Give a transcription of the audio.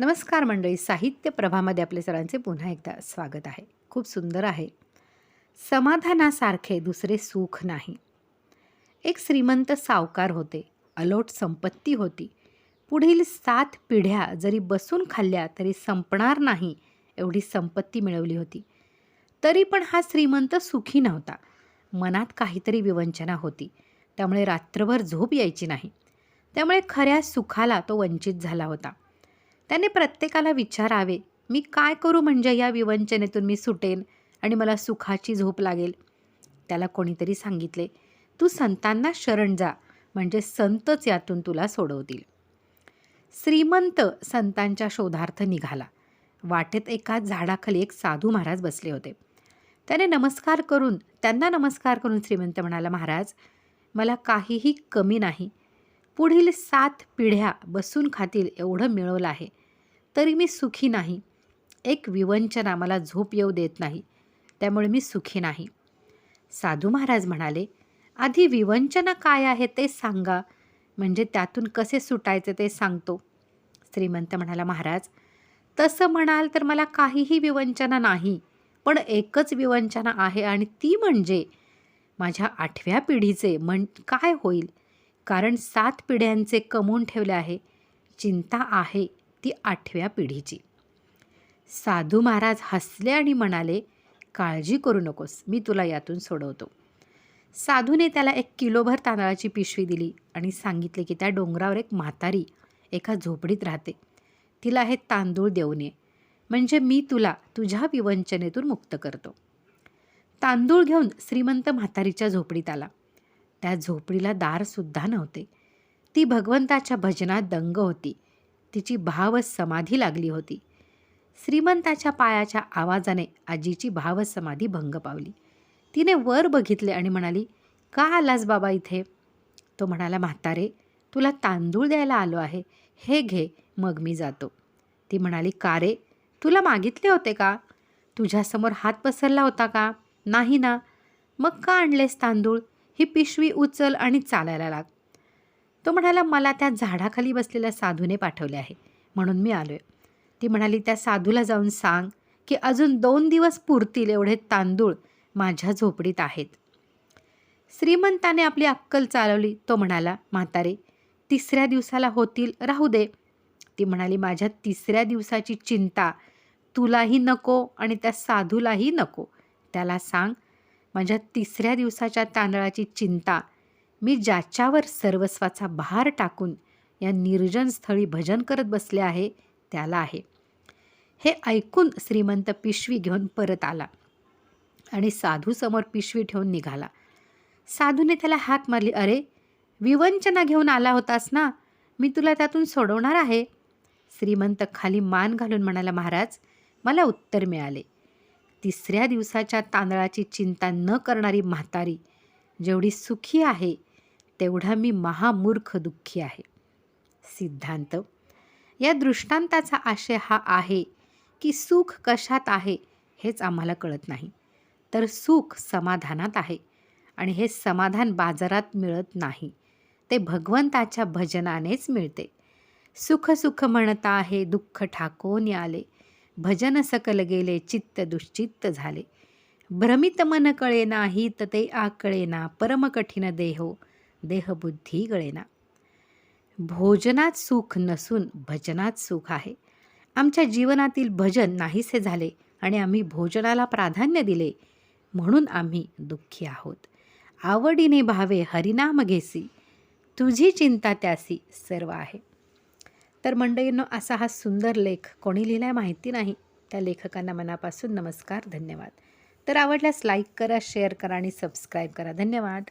नमस्कार मंडळी. साहित्य प्रभामध्ये आपले सरांचे पुन्हा एकदा स्वागत आहे. खूप सुंदर आहे. समाधानासारखे दुसरे सुख नाही. एक श्रीमंत सावकार होते. अलोट संपत्ती होती. पुढील सात पिढ्या जरी बसून खाल्ल्या तरी संपणार नाही एवढी संपत्ती मिळवली होती. तरी पण हा श्रीमंत सुखी नव्हता. मनात काहीतरी विवंचना होती. त्यामुळे रात्रभर झोप यायची नाही. त्यामुळे खऱ्या सुखाला तो वंचित झाला होता. त्याने प्रत्येकाला विचारावे मी काय करू म्हणजे या विवंचनेतून मी सुटेन आणि मला सुखाची झोप लागेल? त्याला कोणीतरी सांगितले तू संतांना शरण जा म्हणजे संतच यातून तुला सोडवतील. श्रीमंत संतांच्या शोधार्थ निघाला. वाटेत एका झाडाखाली एक साधू महाराज बसले होते. त्याने नमस्कार करून त्यांना नमस्कार करून श्रीमंत म्हणाला महाराज मला काहीही कमी नाही. पुढील सात पिढ्या बसून खातील एवढं मिळवलं आहे. तरी मी सुखी नाही. एक विवंचना मला झोप येऊ देत नाही. त्यामुळे मी सुखी नाही. साधू महाराज म्हणाले आधी विवंचना काय आहे ते सांगा. म्हणजे त्यातून कसे सुटायचे ते सांगतो. श्रीमंत म्हणाला महाराज तसं म्हणाल तर मला काहीही विवंचना नाही पण एकच विवंचना आहे आणि ती म्हणजे माझ्या आठव्या पिढीचे म्हण काय होईल? कारण सात पिढ्यांचे कमवून ठेवले आहे. चिंता आहे. ती आठव्या पिढीची. साधू महाराज हसले आणि म्हणाले काळजी करू नकोस मी तुला यातून सोडवतो. साधूने त्याला एक किलोभर तांदळाची पिशवी दिली आणि सांगितले की त्या डोंगरावर एक म्हातारी एका झोपडीत राहते. तिला हे तांदूळ देऊन ये. म्हणजे मी तुला तुझ्या विवंचनेतून मुक्त करतो. तांदूळ घेऊन श्रीमंत म्हातारीच्या झोपडीत आला. त्या झोपडीला दारसुद्धा नव्हते. ती भगवंताच्या भजनात दंग होती. तिची भाव समाधी लागली होती. श्रीमंताच्या पायाच्या आवाजाने आजीची भावसमाधी भंग पावली. तिने वर बघितले आणि म्हणाली का आलास बाबा इथे? तो म्हणाला म्हातारे तुला तांदूळ द्यायला आलो आहे. हे घे मग मी जातो. ती म्हणाली का रे? तुला मागितले होते का? तुझ्यासमोर हात पसरला होता का? नाही ना. मग का आणलेस तांदूळ? ही पिशवी उचल आणि चालायला लाग. तो म्हणाला मला त्या झाडाखाली बसलेल्या साधूने पाठवले आहे. म्हणून मी आलो आहे ती म्हणाली त्या साधूला जाऊन सांग की अजून दोन दिवस पुरतील एवढे तांदूळ माझ्या झोपडीत आहेत. श्रीमंताने आपली अक्कल चालवली. तो म्हणाला म्हातारे तिसऱ्या दिवसाला होतील राहू दे. ती म्हणाली माझ्या तिसऱ्या दिवसाची चिंता तुलाही नको आणि त्या साधूलाही नको. त्याला सांग माझ्या तिसऱ्या दिवसाच्या तांदळाची चिंता मी ज्याच्यावर सर्वस्वाचा भार टाकून या निर्जन स्थळी भजन करत बसले आहे त्याला आहे. हे ऐकून श्रीमंत पिशवी घेऊन परत आला आणि साधूसमोर पिशवी ठेवून निघाला. साधूने त्याला हाक मारली अरे विवंचना घेऊन आला होतास ना? मी तुला त्यातून सोडवणार आहे. श्रीमंत खाली मान घालून म्हणाला महाराज मला उत्तर मिळाले. तिसऱ्या दिवसाच्या तांदळाची चिंता न करणारी म्हातारी जेवढी सुखी आहे तेवढा मी महामूर्ख दुःखी आहे. सिद्धांत या दृष्टांताचा आशय हा आहे की सुख कशात आहे हेच आम्हाला कळत नाही. तर सुख समाधानात आहे आणि हे समाधान बाजारात मिळत नाही. ते भगवंताच्या भजनानेच मिळते. सुख सुख म्हणता आहे दुःख ठाकून आले भजन सकल गेले चित्त दुश्चित्त झाले. भ्रमित मन कळे नाही तर ते आकळेना. परमकठीण देहो देहबुद्धी गळेना भोजनात सुख नसून भजनात सुख आहे. आमच्या जीवनातील भजन नाहीसे झाले आणि आम्ही भोजनाला प्राधान्य दिले म्हणून आम्ही दुःखी आहोत. आवडीने भावे हरिनाम घेसी तुझी चिंता त्यासी सर्व आहे. तर मंडळींनो असा हा सुंदर लेख कोणी लिहिला माहिती नाही. त्या लेखकांना मनापासून नमस्कार धन्यवाद. तर आवडल्यास लाईक करा शेअर करा आणि सबस्क्राईब करा. धन्यवाद.